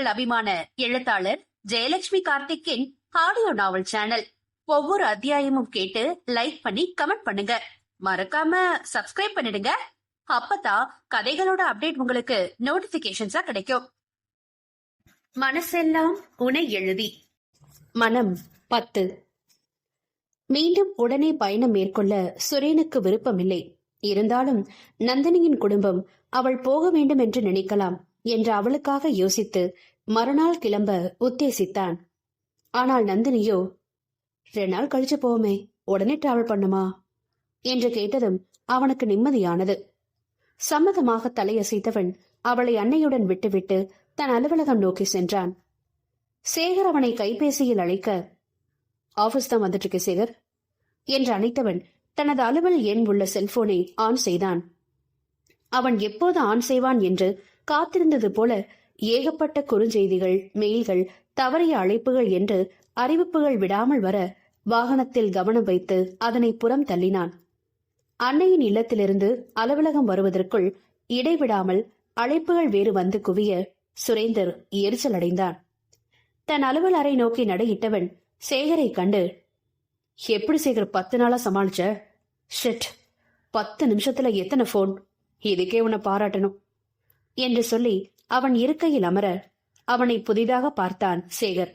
உங்கள் அபிமான எழுத்தாளர் ஜெயலட்சுமி கார்த்திக்கின் ஆடியோ நாவல் சேனல் ஒவ்வொரு அத்தியாயமும் கேட்டு லைக் பண்ணி கமெண்ட் பண்ணுங்க. மறக்காம சப்ஸ்கிரைப் பண்ணிடுங்க. அப்பதான் கதைகளோட அப்டேட் உங்களுக்கு நோட்டிபிகேஷன்ஸா கிடைக்கும். மனசெல்லாம் உனை எழுதி. மனம் பத்து. மீண்டும் உடனே பயணம் மேற்கொள்ள சுரேனுக்கு விருப்பமில்லை. இருந்தாலும் நந்தினியின் குடும்பம் அவள் போக வேண்டும் என்று நினைக்கலாம் என்று அவளுக்காக யோசித்து மறுநாள் கிளம்ப உத்தேசித்தான். ஆனால் நந்தினியோ ரெண்டு நாள் கழிச்சு போவோமே உடனே டிராவல் பண்ணுமா? என்று கேட்டதும் அவனுக்கு நிம்மதியானது. சம்மதமாக தலையசைத்தவன் அவளை அன்னையுடன் விட்டுவிட்டு தன் அலுவலகம் நோக்கி சென்றான். சேகர் அவனை கைபேசியில் அழைக்க ஆபீஸ் தான் வந்துட்டு இருக்கு சேகர் என்று அழைத்தவன் தனது அலுவல் எண் உள்ள செல்போனை ஆன் செய்தான். அவன் எப்போது ஆன் செய்வான் என்று காத்திருந்தது போல ஏகப்பட்ட குறுஞ்செய்திகள் மெயில்கள் தவறிய அழைப்புகள் என்று அறிவிப்புகள் விடாமல் வர வாகனத்தில் கவனம் வைத்து அதனை புறம் தள்ளினான். அன்னையின் இல்லத்திலிருந்து அலுவலகம் வருவதற்குள் இடைவிடாமல் அழைப்புகள் வேறு வந்து குவிய சுரேந்தர் எரிச்சல் அடைந்தான். தன் அலுவல் அறை நோக்கி நடையிட்டவன் சேகரை கண்டு எப்படி சேகர் பத்து நாளா சமாளிச்ச? ஷெட் பத்து நிமிஷத்துல எத்தனை போன் இதுக்கே உன்னை பாராட்டணும் என்று சொல்லி அவன் இருக்கையில் அமர அவனை புதிதாக பார்த்தான் சேகர்.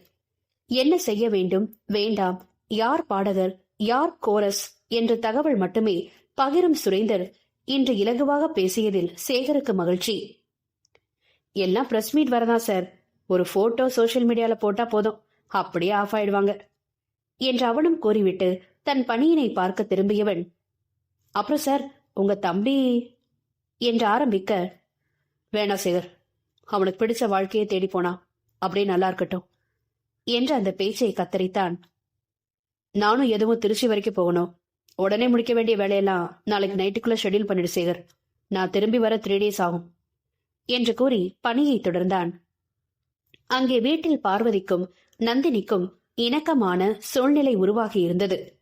என்ன செய்ய வேண்டும்? வேண்டாம். யார் பாடகர்? யார் கோரஸ்? என்ற தகவல் மட்டுமே பகிரும் சுரேந்தர் இன்று இலகுவாக பேசியதில் சேகருக்கு மகிழ்ச்சி. எல்லாம் பிரஸ் மீட் வரதா சார் ஒரு போட்டோ சோஷியல் மீடியால போட்டா போதும். அப்படியே ஆஃப் ஆயிடுவாங்க. என்று அவனும் கூறிவிட்டு தன் பணியினை பார்க்க திரும்பியவன் அப்புறம் சார் உங்க தம்பி என்று ஆரம்பிக்க வேணா சேகர். அவனுக்கு பிடிச்ச வாழ்க்கையை தேடி போனா. அப்படியே நல்லா இருக்கட்டும். என்று அந்த பேச்சை கத்தரித்தான். நானும் எதுவும் திருச்சி வரைக்கும் போகணும். உடனே முடிக்க வேண்டிய வேலையெல்லாம் நாளைக்கு நைட்டுக்குள்ள ஷெட்யூல் பண்ணிடு சேகர். நான் திரும்பி வர த்ரீ டேஸ் ஆகும். என்று கூறி பணியை தொடர்ந்தான். அங்கே வீட்டில் பார்வதிக்கும் நந்தினிக்கும் இணக்கமான சூழ்நிலை உருவாகி இருந்தது.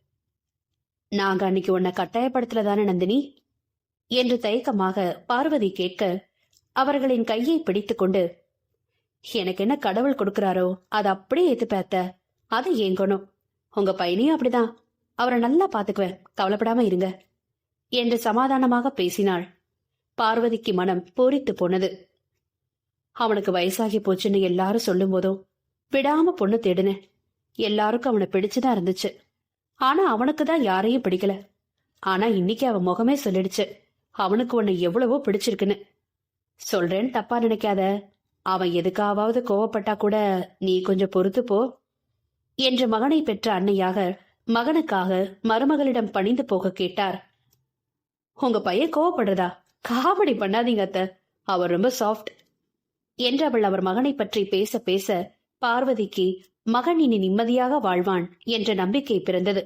நாங்க அன்னைக்கு உன்னை கட்டாயப்படுத்தலதானே நந்தினி? என்று தயக்கமாக பார்வதி கேட்க அவர்களின் கையை பிடித்துக்கொண்டு எனக்கு என்ன கடவுள் கொடுக்கறாரோ அதை அப்படியே ஏத்துப்பேத்த அது ஏங்கணும் உங்க பையனையும் அப்படிதான். அவரை நல்லா பாத்துக்குவேன். கவலைப்படாம இருங்க. என்று சமாதானமாக பேசினாள். பார்வதிக்கு மனம் பூரித்து போனது. அவனுக்கு வயசாகி போச்சுன்னு எல்லாரும் சொல்லும் போதும் விடாம பொண்ணு தேடுனேன் எல்லாருக்கும் அவனை பிடிச்சுதான் இருந்துச்சு. ஆனா அவனுக்கு தான் யாரையும் பிடிக்கல. ஆனா இன்னைக்கு அவன் முகமே சொல்லிடுச்சு. அவனுக்கு உன்னை எவ்வளவோ பிடிச்சிருக்குன்னு. சொல்றேன்னு தப்பா நினைக்காத. அவன் எதுக்காவது கோவப்பட்டா கூட நீ கொஞ்சம் பொறுத்து போ. என்று மகனை பெற்ற அன்னையாக மகனுக்காக மருமகளிடம் பணிந்து போக கேட்டார். உங்க பையன் கோவப்படுறதா? காமெடி பண்ணாதீங்க அத்த. அவர் ரொம்ப சாஃப்ட் என்று அவள் அவர் மகனை பற்றி பேச பேச பார்வதிக்கு மகன் இனி நிம்மதியாக வாழ்வான் என்ற நம்பிக்கை பிறந்தது.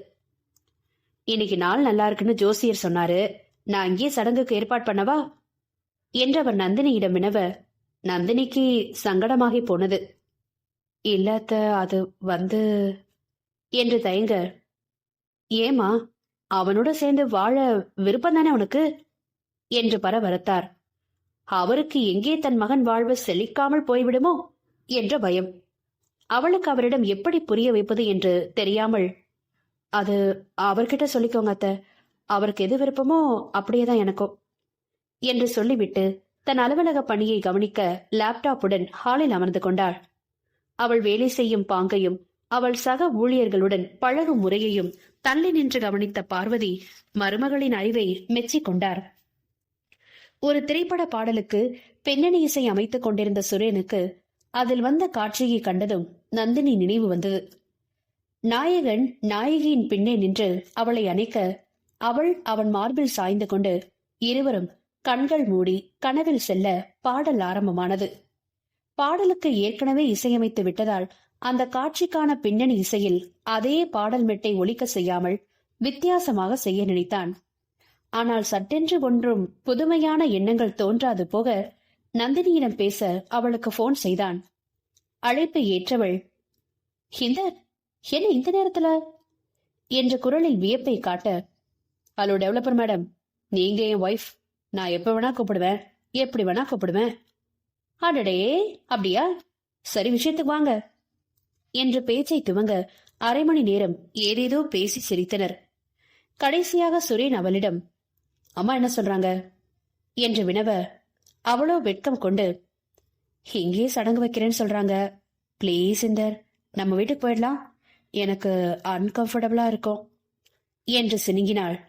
இன்னைக்கு நாள் நல்லா இருக்குன்னு ஜோசியர் சொன்னாரு. நான் இங்கே சடங்குக்கு ஏற்பாடு பண்ணவா? என்று அவர் நந்தினியிடம் வினவ நந்தினிக்கு சங்கடமாகி போனது. இல்லாத அது வந்து என்று தயங்க. ஏமா அவனோட சேர்ந்து வாழ விருப்பம் தானே உனக்கு? என்று பரவரத்தார் அவருக்கு எங்கே தன் மகன் வாழ்வு செழிக்காமல் போய்விடுமோ? என்ற பயம். அவளுக்கு அவரிடம் எப்படி புரிய வைப்பது என்று தெரியாமல். அது அவர்கிட்ட சொல்லிக்கோங்க அத்த. அவருக்கு எது விருப்பமோ அப்படியேதான் எனக்கும். என்று சொல்லிவிட்டு தன் அலுவலக பணியை கவனிக்க லேப்டாப்புடன் ஹாலில் அமர்ந்து கொண்டாள். அவள் வேலை செய்யும் பாங்கையும் அவள் சக ஊழியர்களுடன் பழகும் முறையையும் தள்ளி நின்று கவனித்த பார்வதி மருமகளின் அறிவை மெச்சிக் கொண்டார். ஒரு திரைப்பட பாடலுக்கு பின்னணி இசை அமைத்துக் கொண்டிருந்த சுரேனுக்கு அதில் வந்த காட்சியை கண்டதும் நந்தினி நினைவு வந்தது. நாயகன் நாயகியின் பின்னே நின்று அவளை அணைக்க அவள் அவன் மார்பில் சாய்ந்து கொண்டு இருவரும் கண்கள் மூடி கனவில் செல்ல பாடல் ஆரம்பமானது. பாடலுக்கு ஏற்கனவே இசையமைத்து விட்டதால் அந்த காட்சிக்கான பின்னணி இசையில் அதே பாடல் மெட்டை ஒலிக்க செய்யாமல் வித்தியாசமாக செய்ய நினைத்தான். ஆனால் சட்டென்று ஒன்றும் புதுமையான எண்ணங்கள் தோன்றாது போக நந்தினியிடம் பேச அவளுக்கு போன் செய்தான். அழைப்பை ஏற்றவள் இந்த என்ன இந்த நேரத்துல? என்ற குரலில் வியப்பை காட்ட ஹலோ டெவலப்பர் மேடம் நீங்க என் ஒய்ஃப் நான் எப்ப வேணா கூப்பிடுவேன். எப்படி வேணா கூப்பிடுவேன். அடடே அப்படியா? சரி விஷயத்துக்கு வாங்க. என்று பேச்சை துவங்க அரை மணி நேரம் ஏதேதோ பேசி சிரித்தனர். கடைசியாக சுரேன் அவளிடம் அம்மா என்ன சொல்றாங்க? என்று வினவ அவளோ வெட்கம் கொண்டு இங்கேயே சடங்கு வைக்கிறேன்னு சொல்றாங்க. ப்ளீஸ் இந்தர் நம்ம வீட்டுக்கு போயிடலாம். எனக்கு அன்கம்ஃபர்டபுளா இருக்கும். என்று சினுங்கினாள்.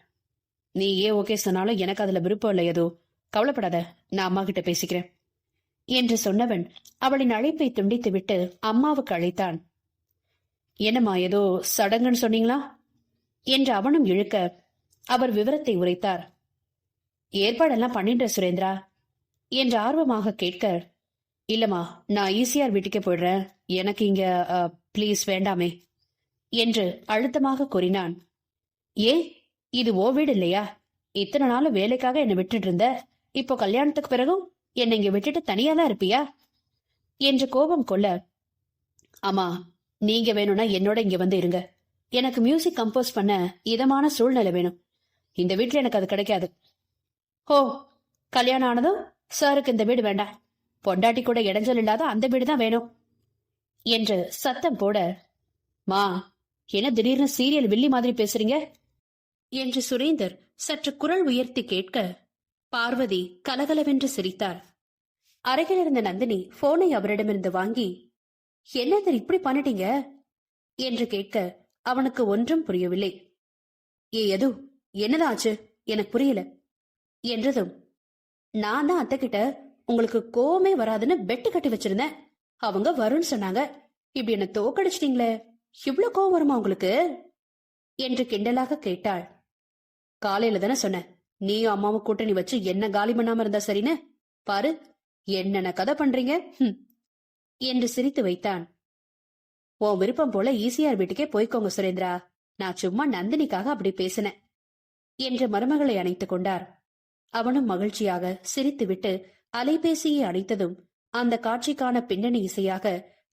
நீ ஏன் ஓகே சொன்னாலும் எனக்கு அதுல விருப்பம் இல்லை ஏதோ கவலைப்படாத நான் அம்மா கிட்ட பேசிக்கிறேன். என்று சொன்னவன் அவளின் அழைப்பை துண்டித்துவிட்டு அம்மாவுக்கு அழைத்தான். என்னம்மா ஏதோ சடங்குன்னு சொன்னீங்களா? என்று அவனும் இழுக்க அவர் விவரத்தை உரைத்தார். ஏற்பாடெல்லாம் பண்ணிட்ட சுரேந்திரா என்று ஆர்வமாக கேட்க இல்லம்மா நான் ஈசிஆர் வீட்டுக்கே போயிடுறேன். எனக்கு இங்க ப்ளீஸ் வேண்டாமே என்று அழுத்தமாக கூறினான். ஏன் இது ஓ வீடு இல்லையா? இத்தனை நாளும் வேலைக்காக என்னை விட்டுட்டு இருந்த? இப்போ கல்யாணத்துக்கு பிறகும் என்னை இங்க விட்டுட்டு தனியா தான் இருப்பியா? என்று கோபம் கொள்ள ஆமா நீங்க வேணும்னா என்னோட இங்க வந்து இருங்க. எனக்கு மியூசிக் கம்போஸ் பண்ண இதமான சூழ்நிலை வேணும். இந்த வீட்டுல எனக்கு அது கிடைக்காது. ஓ கல்யாணம் ஆனதும் சாருக்கு இந்த வீடு வேண்டாம். பொண்டாட்டி கூட இடைஞ்சல் இல்லாத அந்த வீடு தான் வேணும். என்று சத்தம் போட மா என்ன திடீர்னு சீரியல் வில்லி மாதிரி பேசுறீங்க? என்று சுரேந்தர் சற்று குரல் உயர்த்தி கேட்க பார்வதி கலகலவென்று சிரித்தார் அருகில் இருந்த நந்தினி போனை அவரிடமிருந்து வாங்கி என்னது இப்படி பண்ணிட்டீங்க? என்று கேட்க அவனுக்கு ஒன்றும் புரியவில்லை. ஏ எது என்னதான் ஆச்சு? எனக்கு புரியல. என்றதும் நான் தான் அத்தைக்கிட்ட உங்களுக்கு கோமே வராதுன்னு பெட்டு கட்டி வச்சிருந்தேன். அவங்க வரும்னு சொன்னாங்க. இப்படி என்ன தோக்கடிச்சிட்டீங்களே இவ்ளோ கோவம் வருமா உங்களுக்கு? என்று கிண்டலாக கேட்டாள். காலையில தானே சொன்ன நீயும் அம்மாவும் கூட்டணி வச்சு என்ன காலி பண்ணாம இருந்தா சரின்னு? பாரு என்னென்ன கதை பண்றீங்க? ஹம். என்று சிரித்து வைத்தான். உன் விருப்பம் போல ஈசிஆர் வீட்டுக்கே போய்க்கோங்க சுரேந்திரா. நான் சும்மா நந்தினிக்காக அப்படி பேசினேன். என்று மருமகளை அணைத்துக் கொண்டார். அவனும் மகிழ்ச்சியாக சிரித்துவிட்டு அலைபேசியை அணைத்ததும் அந்த காட்சிக்கான பின்னணி இசையாக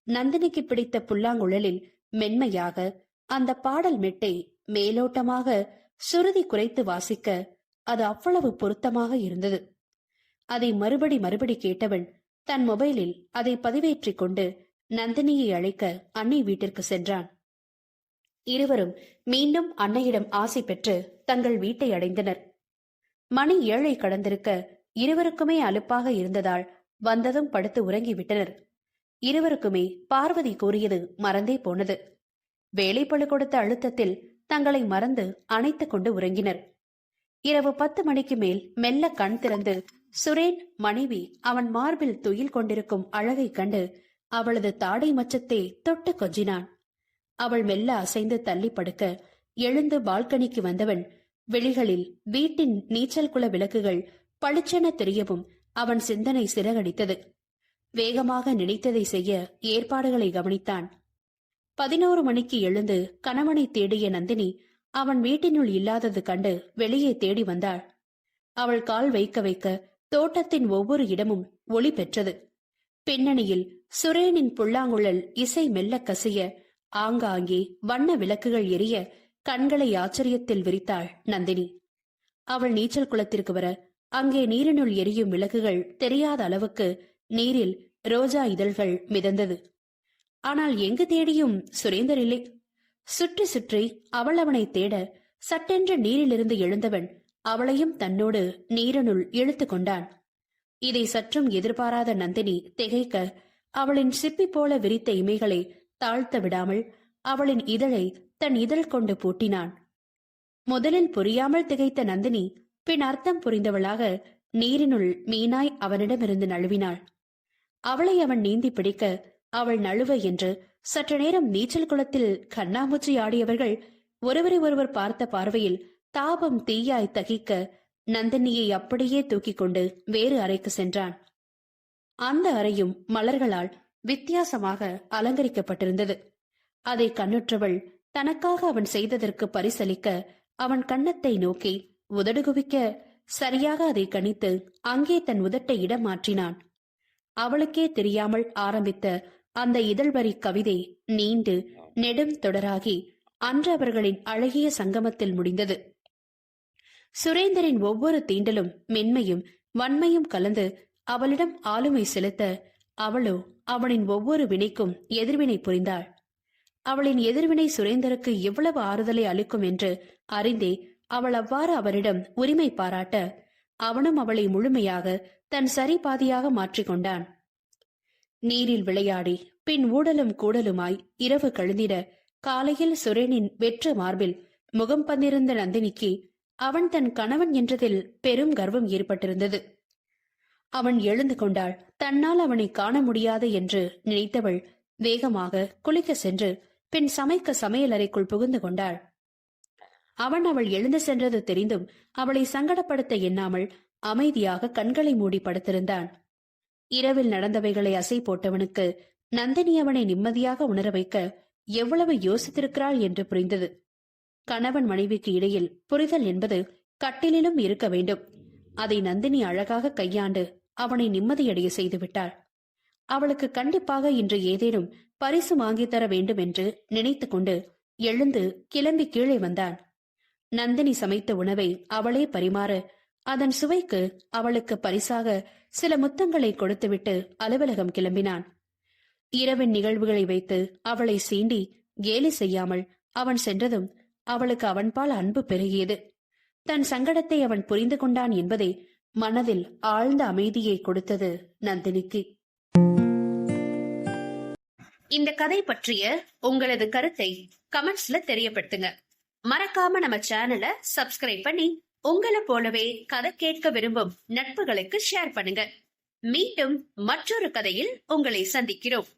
நந்தினிக்கு பிடித்த புல்லாங்குழலில் மென்மையாக அந்த பாடல் மெட்டை மேலோட்டமாக சுருதி குறைத்து வாசிக்க அது அவ்வளவு பொருத்தமாக இருந்தது. அதை மறுபடி மறுபடி கேட்டவன் தன் மொபைலில் அதை பதிவேற்றிக் கொண்டு நந்தினியை அழைக்க அன்னை வீட்டிற்கு சென்றான். இருவரும் மீண்டும் அன்னையிடம் ஆசை பெற்று தங்கள் வீட்டை அடைந்தனர். மணி ஏழை கடந்திருக்க இருவருக்குமே அலுப்பாக இருந்ததால் வந்ததும் படுத்து உறங்கிவிட்டனர். இருவருக்குமே பார்வதி கூறியது மறந்தே போனது. வேலைப்பளு கொடுத்த அழுத்தத்தில் தங்களை மறந்து அணைத்துக் கொண்டு உறங்கினர். இரவு பத்து மணிக்கு மேல் மெல்ல கண் திறந்து சுரேன் மனைவி அவன் மார்பில் துயில் கொண்டிருக்கும் அழகைக் கண்டு அவளது தாடை மச்சத்தை தொட்டு கொஞ்சினான். அவள் மெல்ல அசைந்து தள்ளி படுக்க எழுந்து பால்கனிக்கு வந்தவன் வெளிகளில் வீட்டின் நீச்சல் குள விளக்குகள் பளிச்சென தெரியவும் அவன் சிந்தனை சிறகடித்தது. வேகமாக நினைத்ததை செய்ய ஏற்பாடுகளை கவனித்தான். பதினோரு மணிக்கு எழுந்து கணவனை தேடிய நந்தினி அவன் வீட்டினுள் இல்லாதது கண்டு வெளியே தேடி வந்தாள். அவள் கால் வைக்க வைக்க தோட்டத்தின் ஒவ்வொரு இடமும் ஒளி பெற்றது. பின்னணியில் சுரேனின் புல்லாங்குழல் இசை மெல்ல கசிய ஆங்காங்கே வண்ண விளக்குகள் எரிய கண்களை ஆச்சரியத்தில் விரித்தாள் நந்தினி. அவள் நீச்சல் குளத்திற்கு வர அங்கே நீரினுள் எரியும் விளக்குகள் தெரியாத அளவுக்கு நீரில் ரோஜா இதழ்கள் மிதந்தது. ஆனால் எங்கு தேடியும் சுரேந்தர் இல்லை. சுற்றி சுற்றி அவள் அவனை தேட சட்டென்று நீரிலிருந்து எழுந்தவன் அவளையும் தன்னோடு நீரனுள் இழுத்து கொண்டான். இதை சற்றும் எதிர்பாராத நந்தினி திகைக்க அவளின் சிப்பி போல விரித்த இமைகளை தாழ்த்த விடாமல் அவளின் இதழை தன் இதழ் கொண்டு பூட்டினான். முதலில் புரியாமல் திகைத்த நந்தினி பின் அர்த்தம் புரிந்தவளாக நீரினுள் மீனாய் அவனிடமிருந்து நழுவினாள். அவளை அவன் நீந்தி பிடிக்க அவள் நழுவ என்று சற்று நேரம் நீச்சல் குளத்தில் கண்ணாமூச்சி ஆடியவர்கள் ஒருவரை ஒருவர் பார்த்த பார்வையில் தாபம் தீயாய் தகிக்க நந்தினியை அப்படியே தூக்கிக் கொண்டு வேறு அறைக்கு சென்றான். அந்த அறையும் மலர்களால் வித்தியாசமாக அலங்கரிக்கப்பட்டிருந்தது. அதை கண்ணுற்றவள் தனக்காக அவன் செய்ததற்கு பரிசளிக்க அவன் கன்னத்தை நோக்கி உதடு குவிக்க சரியாக அதை கணித்து அங்கே தன் உதட்டை இடம் மாற்றினான். அவளுக்கே தெரியாமல் ஆரம்பித்த அந்த இதழ்வரி கவிதை நீண்டு நெடும் தொடராகி அன்று அவர்களின் அழகிய சங்கமத்தில் முடிந்தது. சுரேந்தரின் ஒவ்வொரு தீண்டலும் மென்மையும் வன்மையும் கலந்து அவளிடம் ஆளுமை செலுத்த அவளோ அவனின் ஒவ்வொரு வினைக்கும் எதிர்வினை புரிந்தாள். அவளின் எதிர்வினை சுரேந்தருக்கு எவ்வளவு ஆறுதலை அளிக்கும் என்று அறிந்தே அவள் அவ்வாறு அவரிடம் உரிமை பாராட்ட அவனும் அவளை முழுமையாக தன் சரி பாதியாக மாற்றிக்கொண்டான். நீரில் விளையாடி பின் ஊடலும் கூடலுமாய் இரவு கழுந்திட காலையில் சுரேனின் வெற்று மார்பில் முகம் பந்திருந்த நந்தினிக்கு அவன் தன் கணவன் என்றதில் பெரும் கர்வம் ஏற்பட்டிருந்தது. அவன் எழுந்து கொண்டாள் தன்னால் அவனை காண முடியாது என்று நினைத்தவள் வேகமாக குளிக்க சென்று பின் சமைக்க சமையலறைக்குள் புகுந்து கொண்டாள். அவன் அவள் எழுந்து சென்றது தெரிந்தும் அவளை சங்கடப்படுத்த எண்ணாமல் அமைதியாக கண்களை மூடி படுத்திருந்தான். இரவில் நடந்தவைகளை அசை போட்டவனுக்கு நந்தினி அவனை நிம்மதியாக உணர வைக்க எவ்வளவு யோசித்திருக்கிறாள் என்று புரிந்தது. கணவன் மனைவிக்கு இடையில் புரிதல் என்பது கட்டிலிலும் இருக்க வேண்டும். அதை நந்தினி அழகாக கையாண்டு அவனை நிம்மதியடைய செய்துவிட்டாள் அவளுக்கு கண்டிப்பாக இன்று ஏதேனும் பரிசு வாங்கித் தர வேண்டும் என்று நினைத்து கொண்டு எழுந்து கிளம்பி கீழே வந்தான். நந்தினி சமைத்த உணவை அவளே பரிமாற அதன் சுவைக்கு அவளுக்கு பரிசாக சில முத்தங்களை கொடுத்துவிட்டு அலுவலகம் கிளம்பினான். இரவின் நிகழ்வுகளை வைத்து அவளை சீண்டி கேலி செய்யாமல் அவன் சென்றதும் அவளுக்கு அவன்பால் அன்பு பெருகியது. தன் சங்கடத்தை அவன் புரிந்து கொண்டான் என்பதை மனதில் ஆழ்ந்த அமைதியை கொடுத்தது நந்தினிக்கு. இந்த கதை பற்றிய உங்களது கருத்தை கமெண்ட்ஸ்ல தெரியப்படுத்துங்க. மறக்காம நம்ம சேனலை சப்ஸ்கிரைப் பண்ணி உங்களை போலவே கதை கேட்க விரும்பும் நட்புகளுக்கு ஷேர் பண்ணுங்க. மீண்டும் மற்றொரு கதையில் உங்களை சந்திக்கிறோம்.